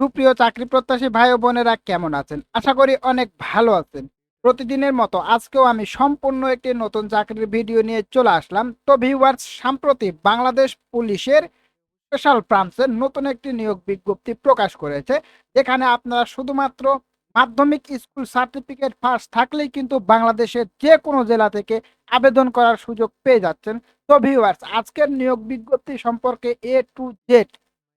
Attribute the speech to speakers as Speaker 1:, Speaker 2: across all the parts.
Speaker 1: সুপ্রিয় চাকরি প্রত্যাশী ভাই ও বোনেরা কেমন আছেন? আশা করি অনেক ভালো আছেন। প্রতিদিনের মতো আজকেও আমি সম্পূর্ণ একটি নতুন চাকরির ভিডিও নিয়ে চলে আসলাম। তো ভিউয়ার্স সাম্প্রতি বাংলাদেশ পুলিশের স্পেশাল ব্রাঞ্চের নতুন একটি নিয়োগ বিজ্ঞপ্তি প্রকাশ করেছে। যেখানে আপনারা শুধুমাত্র মাধ্যমিক স্কুল সার্টিফিকেট পাস থাকলেই কিন্তু বাংলাদেশের যে কোনো জেলা থেকে আবেদন করার সুযোগ পেয়ে যাচ্ছেন। তো ভিউয়ার্স আজকের নিয়োগ বিজ্ঞপ্তি সম্পর্কে এ টু জেড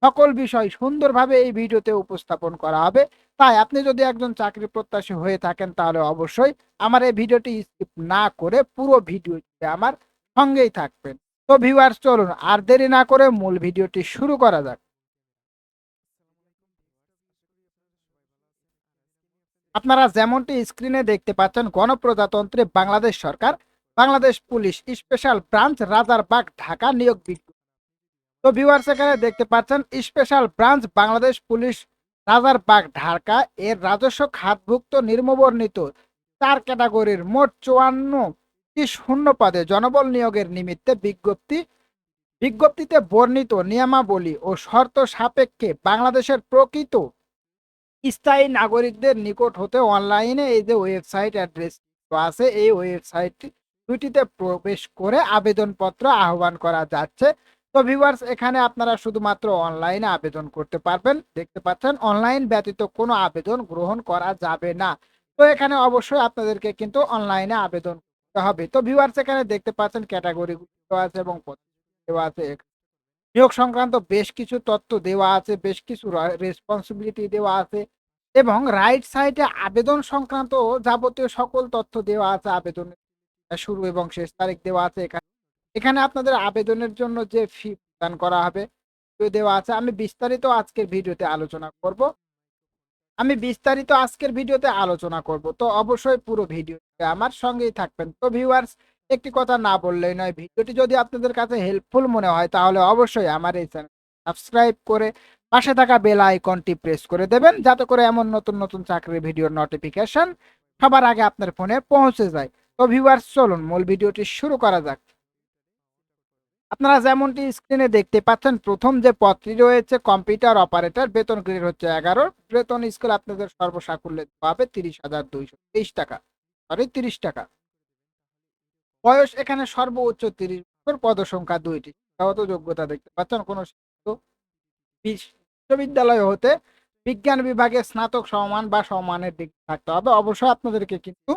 Speaker 1: সকল বিষয় সুন্দরভাবে এই ভিডিওতে উপস্থাপন করা হবে। তাই আপনি যদি একজন চাকরি প্রত্যাশী হয়ে থাকেন, তাহলে অবশ্যই আমার এই ভিডিওটি স্কিপ না করে পুরো ভিডিও আমার সঙ্গেই থাকবেন। তো ভিউয়ার্স চলুন আর দেরি না করে মূল ভিডিওটি শুরু করা যাক। আপনারা যেমনটি স্ক্রিনে দেখতে পাচ্ছেন, গণপ্রজাতন্ত্রী বাংলাদেশ সরকার, Bangladesh police special branch, Rajarbagh, Dhaka, নিয়োগ বিজ্ঞপ্তি। তো ভিউয়ার্স এখানে দেখতে পাচ্ছেন special branch Bangladesh police Rajarbagh Dhaka. এর রাজস্ব খাতভুক্ত, নির্মবর্ণিত চার ক্যাটাগরির মোট চুয়ান্ন শূন্য পদে জনবল নিয়োগের নিমিত্তে বিজ্ঞপ্তি। বিজ্ঞপ্তিতে বর্ণিত নিয়মাবলী ও শর্ত সাপেক্ষে বাংলাদেশের প্রকৃত স্থায়ী নাগরিকদের নিকট হতে অনলাইনে এই যে ওয়েবসাইট অ্যাড্রেস আছে, এই ওয়েবসাইট দুইটিতে প্রবেশ করে আবেদনপত্র আহ্বান করা যাচ্ছে। তো ভিউয়ার্স এখানে আপনারা শুধুমাত্র অনলাইনে আবেদন করতে পারবেন। দেখতে পাচ্ছেন অনলাইন ব্যতীত কোনো আবেদন গ্রহণ করা যাবে না। তো এখানে অবশ্যই আপনাদেরকে কিন্তু অনলাইনে আবেদন করতে হবে। তো ভিউয়ার্স এখানে দেখতে পাচ্ছেন ক্যাটাগরি আছে এবং দেওয়া আছে। নিয়োগ সংক্রান্ত বেশ কিছু তথ্য দেওয়া আছে, বেশ কিছু রেসপন্সিবিলিটি দেওয়া আছে এবং রাইট সাইডে আবেদন সংক্রান্ত যাবতীয় সকল তথ্য দেওয়া আছে। আবেদনের শুরু এবং শেষ তারিখ দেওয়া আছে। এখানে এখানে আপনাদের আবেদনের জন্য যে ফি প্রদান করা হবে দেওয়া আছে। আমি বিস্তারিত আজকের ভিডিওতে আলোচনা করব। আমি বিস্তারিত আজকের ভিডিওতে আলোচনা করব। তো অবশ্যই পুরো ভিডিওতে আমার সঙ্গেই থাকবেন। তো ভিউয়ার্স একটি কথা না বললেই নয়, ভিডিওটি যদি আপনাদের কাছে হেল্পফুল মনে হয়, তাহলে অবশ্যই আমার এই চ্যানেল সাবস্ক্রাইব করে পাশে থাকা বেল আইকনটি প্রেস করে দেবেন, যাতে করে এমন নতুন নতুন চাকরির ভিডিওর নোটিফিকেশন সবার আগে আপনার ফোনে পৌঁছে যায়। তো ভিউয়ার্স চলুন মূল ভিডিওটি শুরু করা যাক। আপনারা যেমনটি স্ক্রিনে দেখতে পাচ্ছেন, প্রথম যে পদটি রয়েছে কম্পিউটার অপারেটর বেতন গ্রেড হচ্ছে এগারো, বেতন স্কেল আপনাদের সর্বসাকুল্যে পাবে তিরিশ হাজার দুইশো তেইশ টাকা সরি তিরিশ টাকা। বয়স এখানে সর্বোচ্চ তিরিশ বছর পদ সংখ্যা দুইটি, শিক্ষাগত যোগ্যতা দেখতে পাচ্ছেন, কোনো বিশ্ববিদ্যালয় হতে বিজ্ঞান বিভাগে স্নাতক সমান বা সমানের ডিগ্রি থাকতে হবে। অবশ্যই আপনাদেরকে কিন্তু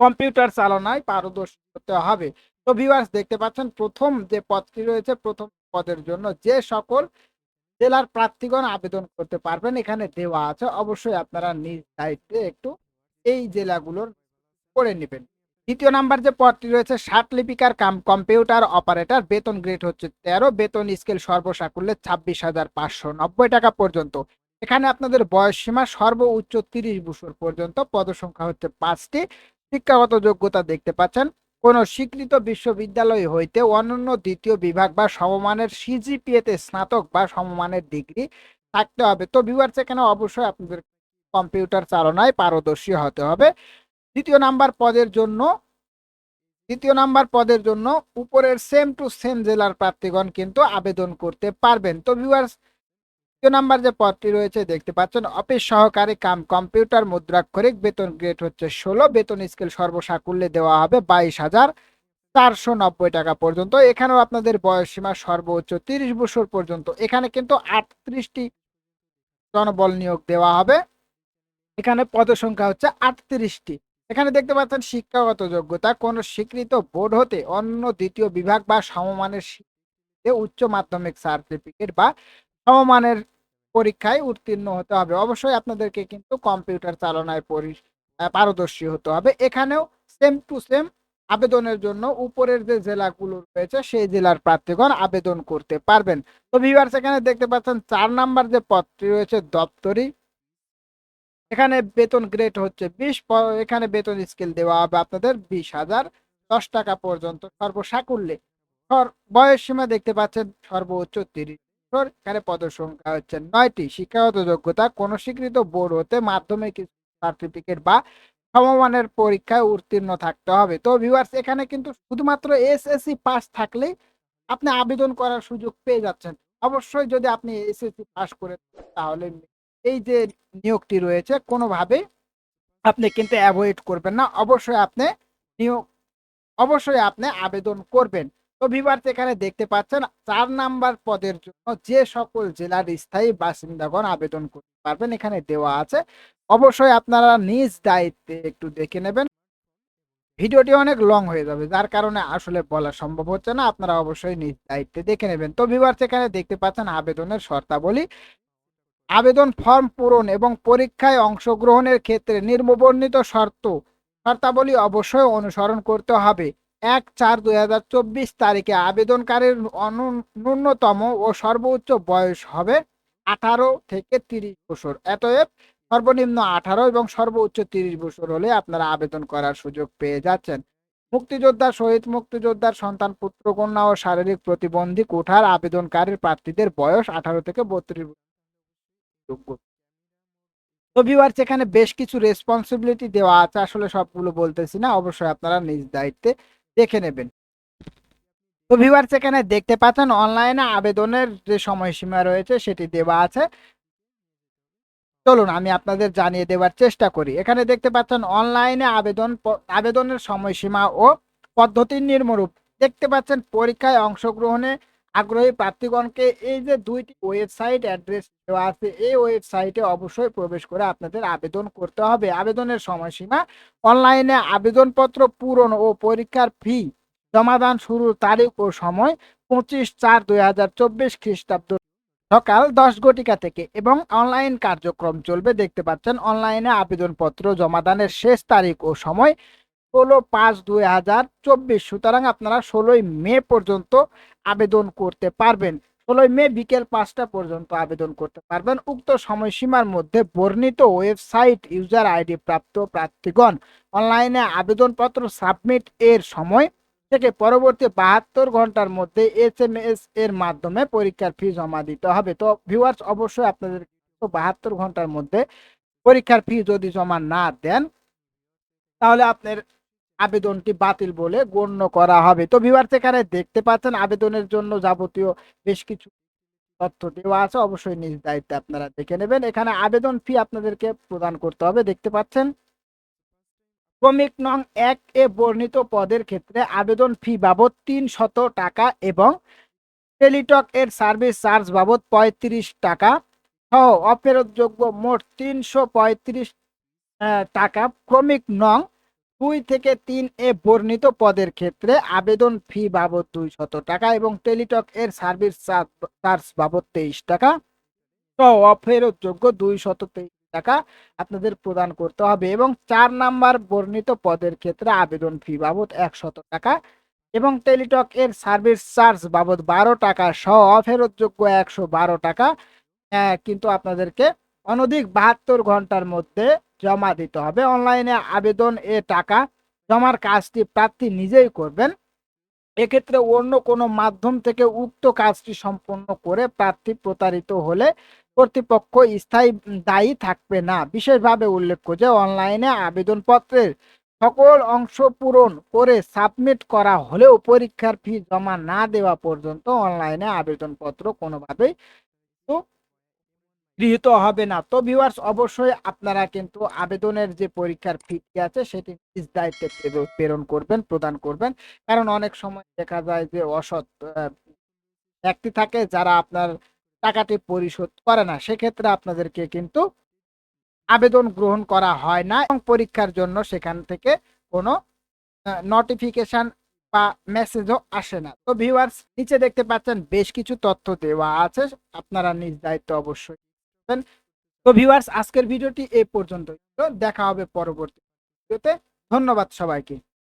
Speaker 1: কম্পিউটার চালনায় পারদর্শী হতে হবে। তো ভিউয়ার্স দেখতে পাচ্ছেন, প্রথম যে পদটি রয়েছে, প্রথম পদের জন্য যে সকল জেলার প্রার্থীগণ আবেদন করতে পারবেন, এখানে দেওয়া আছে। অবশ্যই আপনারা নিজ দায়িত্বে একটু এই জেলাগুলোর করে নেবেন। দ্বিতীয় নাম্বার যে পদটি রয়েছে ষাট লিপিকার কাম, কম্পিউটার অপারেটর, বেতন গ্রেড হচ্ছে তেরো, বেতন স্কেল সর্বসাকুল্যে ছাব্বিশ হাজার পাঁচশো নব্বই টাকা পর্যন্ত। এখানে আপনাদের বয়স সীমা সর্বোচ্চ তিরিশ বছর পর্যন্ত, পদসংখ্যা হচ্ছে পাঁচটি। শিক্ষাগত যোগ্যতা দেখতে পাচ্ছেন কোন স্বীকৃত বিশ্ববিদ্যালয় হইতে অনন্য দ্বিতীয় বিভাগ বা সমমানের সিজিপিএতে স্নাতক বা সমমানের ডিগ্রি থাকতে হবে। তো ভিউয়ার্স এখানে অবশ্যই আপনাদের কম্পিউটার চালনায় পারদর্শী হতে হবে। দ্বিতীয় নাম্বার পদের জন্য, দ্বিতীয় নাম্বার পদের জন্য উপরের সেম টু সেম জেলার প্রার্থীগণ কিন্তু আবেদন করতে পারবেন। তো ভিউয়ার্স দ্বিতীয় নাম্বার যে পদটি রয়েছে, দেখতে পাচ্ছেন, অফিস সহকারী কাম কম্পিউটার মুদ্রাক্ষরিক, বেতন গ্রেড হচ্ছে ষোলো, বেতন স্কেল সর্বসাকুল্যে দেওয়া হবে বাইশ হাজার চারশো নব্বই টাকা পর্যন্ত। এখানেও আপনাদের বয়স সীমা সর্বোচ্চ তিরিশ বছর পর্যন্ত। এখানে কিন্তু আটত্রিশটি জনবল নিয়োগ দেওয়া হবে। এখানে পদসংখ্যা হচ্ছে আটত্রিশটি। এখানে দেখতে পাচ্ছেন, শিক্ষাগত যোগ্যতা, কোন স্বীকৃত বোর্ড হতে অন্য দ্বিতীয় বিভাগ বা সমমানের উচ্চ মাধ্যমিক সার্টিফিকেট বা সমমানের পরীক্ষায় উত্তীর্ণ হতে হবে। অবশ্যই আপনাদেরকে কিন্তু কম্পিউটার চালনায় পরি পারদর্শী হতে হবে। এখানেও সেম টু সেম আবেদনের জন্য উপরের যে জেলাগুলো রয়েছে, সেই জেলার প্রার্থীগণ আবেদন করতে পারবেন। তো ভিউয়ার্স এখানে দেখতে পাচ্ছেন, চার নাম্বার যে পদটি রয়েছে, দপ্তরি। এখানে বেতন গ্রেড হচ্ছে বিশ এখানে বেতন স্কেল দেওয়া হবে আপনাদের বিশ হাজার দশ টাকা পর্যন্ত সর্বসাকুল্যে। বয়স সীমা দেখতে পাচ্ছেন সর্বোচ্চ তিরিশ। বছর এখানে পদসংখ্যা হচ্ছে নয়টি। শিক্ষাগত যোগ্যতা কোন স্বীকৃত বোর্ড হতে মাধ্যমিক সার্টিফিকেট বা সমমানের পরীক্ষায় উত্তীর্ণ থাকতে হবে। তো ভিউয়ার্স এখানে কিন্তু শুধুমাত্র এসএসসি পাস থাকলেই আপনি আবেদন করার সুযোগ পেয়ে যাচ্ছেন। অবশ্যই যদি আপনি এসএসসি পাস করে তাহলে এই যে নিয়োগটি রয়েছে, কোনোভাবে আপনি কিন্তু অ্যাভয়েড করবেন না। অবশ্যই আপনি নিয়োগ, অবশ্যই আপনি আবেদন করবেন। তো ভিভার্স এখানে দেখতে পাচ্ছেন, চার নাম্বার পদের জন্য যে সকল জেলার স্থায়ী বাসিন্দাগণ আবেদন করতে পারবেন, এখানে দেওয়া আছে। অবশ্যই আপনারা নিজ দায়িত্বে একটু দেখে নেবেন। ভিডিওটি অনেক লং হয়ে যাবে, যার কারণে আসলে বলা সম্ভব হচ্ছে না, আপনারা অবশ্যই নিজ দায়িত্বে দেখে নেবেন। তো ভিভার্স এখানে দেখতে পাচ্ছেন আবেদনের শর্তাবলী। আবেদন ফর্ম পূরণ এবং পরীক্ষায় অংশগ্রহণের ক্ষেত্রে নির্মবর্ণিত শর্ত, শর্তাবলী অবশ্যই অনুসরণ করতে হবে। এক চার দুই হাজার চব্বিশ তারিখে আবেদনকারীর ন্যূনতম ও সর্বোচ্চ বয়স হবে আঠারো থেকে তিরিশ বছর। অতএব সর্বনিম্ন আঠারো এবং সর্বোচ্চ তিরিশ বছর হলে আপনারা আবেদন করার সুযোগ পেয়ে যাচ্ছেন। মুক্তিযোদ্ধা শহীদ মুক্তিযোদ্ধার সন্তান, পুত্র, কন্যা ও শারীরিক প্রতিবন্ধী কোঠার আবেদনকারীর প্রার্থীদের বয়স আঠারো থেকে বত্রিশ ভিউয়ার্স এখানে বেশ কিছু রেসপন্সিবিলিটি দেওয়া আছে। আসলে সবগুলো বলতেছি না, অবশ্যই আপনারা নিজ দায়িত্বে দেখে নেবেন। তো ভিউয়ার্স এখানে দেখতে পাচ্ছেন অনলাইনে আবেদনের যে সময়সীমা রয়েছে সেটি দেওয়া আছে। চলুন আমি আপনাদের জানিয়ে দেওয়ার চেষ্টা করি। এখানে দেখতে পাচ্ছেন অনলাইনে আবেদন আবেদনের সময়সীমা ও পদ্ধতির নির্মরূপ। দেখতে পাচ্ছেন পরীক্ষায় অংশগ্রহণে আগ্রহী প্রার্থীগণকে এই যে দুইটি ওয়েবসাইট অ্যাড্রেস দেওয়া আছে, এই ওয়েবসাইটে অবশ্যই প্রবেশ করে আপনাদের আবেদন করতে হবে। আবেদনের সময়সীমা অনলাইনে আবেদনপত্র পূরণ ও পরীক্ষার ফি জমাদান শুরুর তারিখ ও সময় পঁচিশ চার দুই হাজার চব্বিশ খ্রিস্টাব্দ সকাল দশ ঘটিকা থেকে এবং অনলাইন কার্যক্রম চলবে। দেখতে পাচ্ছেন, অনলাইনে আবেদনপত্র জমাদানের শেষ তারিখ ও সময় ষোলো পাঁচ দুই হাজার চব্বিশ। সুতরাং আপনারা ষোলোই মে পর্যন্ত আবেদন করতে পারবেন। ষোলোই মে বিকেল পাঁচটা পর্যন্ত আবেদন করতে পারবেন। উক্ত সময়সীমার মধ্যে বর্ণিত ওয়েবসাইট, ইউজার আইডি প্রাপ্ত প্রার্থীগণ অনলাইনে আবেদনপত্র সাবমিট এর সময় থেকে পরবর্তী বাহাত্তর ঘণ্টার মধ্যে এস এম এস এর মাধ্যমে পরীক্ষার ফি জমা দিতে হবে। তো ভিউয়ার্স অবশ্যই আপনাদের বাহাত্তর ঘণ্টার মধ্যে পরীক্ষার ফি যদি জমা না দেন, তাহলে আপনার আবেদনটি বাতিল বলে গণ্য করা হবে। তো ভিউয়ার্স এখানে দেখতে পাচ্ছেন, আবেদনের জন্য যাবতীয় বেশ কিছু তথ্য দেওয়া আছে। অবশ্যই নিজ দায়িত্বে আপনারা দেখে নেবেন। এখানে আবেদন ফি আপনাদেরকে প্রদান করতে হবে। দেখতে পাচ্ছেন, ক্রমিক নং এক এ বর্ণিত পদের ক্ষেত্রে আবেদন ফি বাবদ তিন শত টাকা এবং টেলিটক এর সার্ভিস চার্জ বাবদ পঁয়ত্রিশ টাকা সহ অফেরতযোগ্য মোট তিনশো পঁয়ত্রিশ টাকা। ক্রমিক নং দুই থেকে তিন এ বর্ণিত পদের ক্ষেত্রে আবেদন ফি বাবদ দুই শত টাকা এবং টেলিটক এর সার্ভিস চার্জ বাবদ তেইশ টাকা। সহ অফেরতযোগ্য দুই শত তেইশ টাকা আপনাদের প্রদান করতে হবে এবং চার নাম্বার বর্ণিত পদের ক্ষেত্রে আবেদন ফি বাবদ একশত টাকা এবং টেলিটক এর সার্ভিস চার্জ বাবদ বারো টাকা সহ অফেরতযোগ্য একশো বারো টাকা। আহ, কিন্তু আপনাদেরকে অনধিক বাহাত্তর ঘণ্টার মধ্যে জমা দিতে হবে। অনলাইনে আবেদন এ টাকা জমার কাজটি প্রার্থী নিজেই করবেন। এক্ষেত্রে অন্য কোনো মাধ্যম থেকে উক্ত কাজটি সম্পন্ন করে প্রার্থী প্রতারিত হলে কর্তৃপক্ষ স্থায়ী দায়ী থাকবে না। বিশেষভাবে উল্লেখ্য যে অনলাইনে আবেদনপত্রের সকল অংশ পূরণ করে সাবমিট করা হলেও পরীক্ষার ফি জমা না দেওয়া পর্যন্ত অনলাইনে আবেদনপত্র কোনোভাবেই গৃহীত হবে না। তো ভিউয়ার্স অবশ্যই আপনারা কিন্তু আবেদনের যে পরীক্ষার ফিটি আছে, সেটি নিজ দায়িত্বে প্রেরণ করবেন, প্রদান করবেন। কারণ অনেক সময় দেখা যায় যে অসৎ ব্যক্তি থাকে যারা আপনার টাকাটি পরিশোধ করে না। সেক্ষেত্রে আপনাদেরকে কিন্তু আবেদন গ্রহণ করা হয় না এবং পরীক্ষার জন্য সেখান থেকে কোনো নোটিফিকেশন বা মেসেজও আসে না। তো ভিউয়ার্স নিচে দেখতে পাচ্ছেন বেশ কিছু তথ্য দেওয়া আছে। আপনারা নিজ দায়িত্ব অবশ্যই করবেন। তো ভিউয়ার্স আজকের ভিডিওটি এ পর্যন্ত দেখা হবে পরবর্তী ভিডিওতে। ধন্যবাদ সবাইকে।